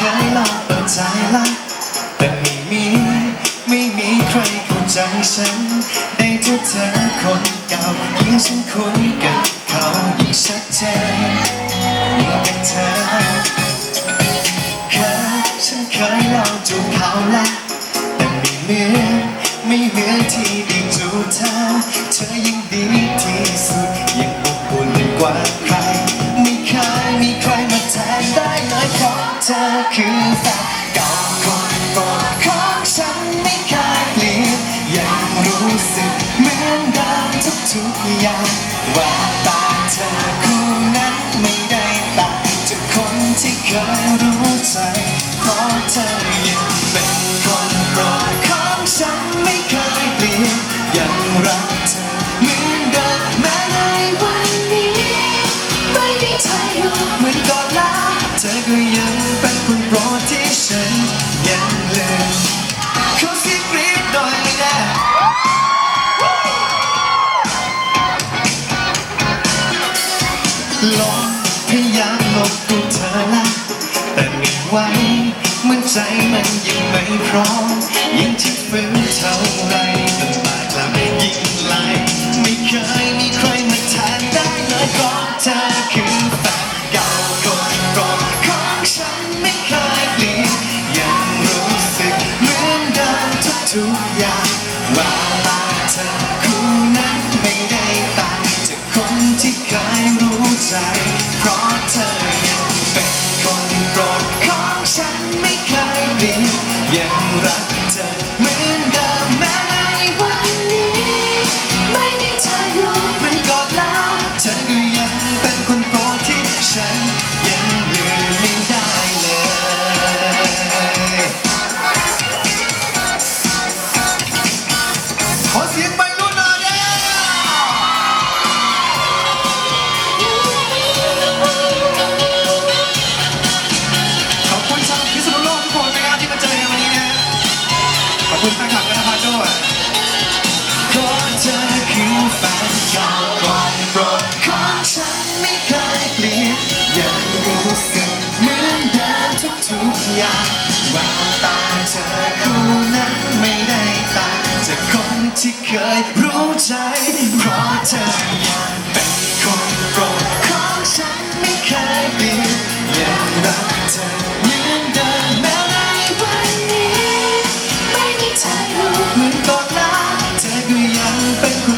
เคยลองเปิดใจละแต่ไม่มีไม่มีใครเข้าใจฉันได้ทุกเธอคนเก่ายิ่งฉันคุยกับเขายิ่งชัดเจนยิ่งเป็นเธอเคยฉันเคยลองจูบเขาละแต่ไม่เหมือนไม่เหมือนที่ได้จูบเธอเธอยิ่งดีที่สุดยังอบอุ่นกว่า ธอคือแฟนเก่าคนโปรดของฉันไม่เคยเปลี่ยนยังรู้สึกเหมือนเดิมทุกๆอย่างว่าตาเธอคู่นั้นไม่ได้ต่างจากคนที่เคยรู้ใจเพราะเธอยังเป็นคนโปรดของฉันไม่เคยเปลี่ยนยังรักเธอเหมือนเดิมแม้ในวันนี้ไม่ได้เธออยู่เหมือนก่อนแล้วเธอก็ยัง ไวเมือนใจมันยังไม่พร้อมยิ่งที่ฝืนเท่าไรน้ำตากลับยิ่งไหลไม่เคยมีใครมาแทนได้เลยเพราะเธอคือแฟนเก่าคนโปรดของฉันไม่เคยเปลี่ยนยังรู้สึกเหมือนเดิมทุกๆอย่างว่าตาเธอคู่นั้นไม่ได้ต่างจากคนที่เคยรู้ใจ ยนยังรัก อย่างตาเธอคู่นั้นไม่ได้ตาจากคนที่เคยรู้ใจ เพราะเธอยังเป็นคนโปรดของฉันไม่เคยเปลี่ยนยังรักเธอเหมืนดิมในวันนี้ ไม่มีทางรู้เหมือนก่อนแล้วเธอก็ยังเป็นคน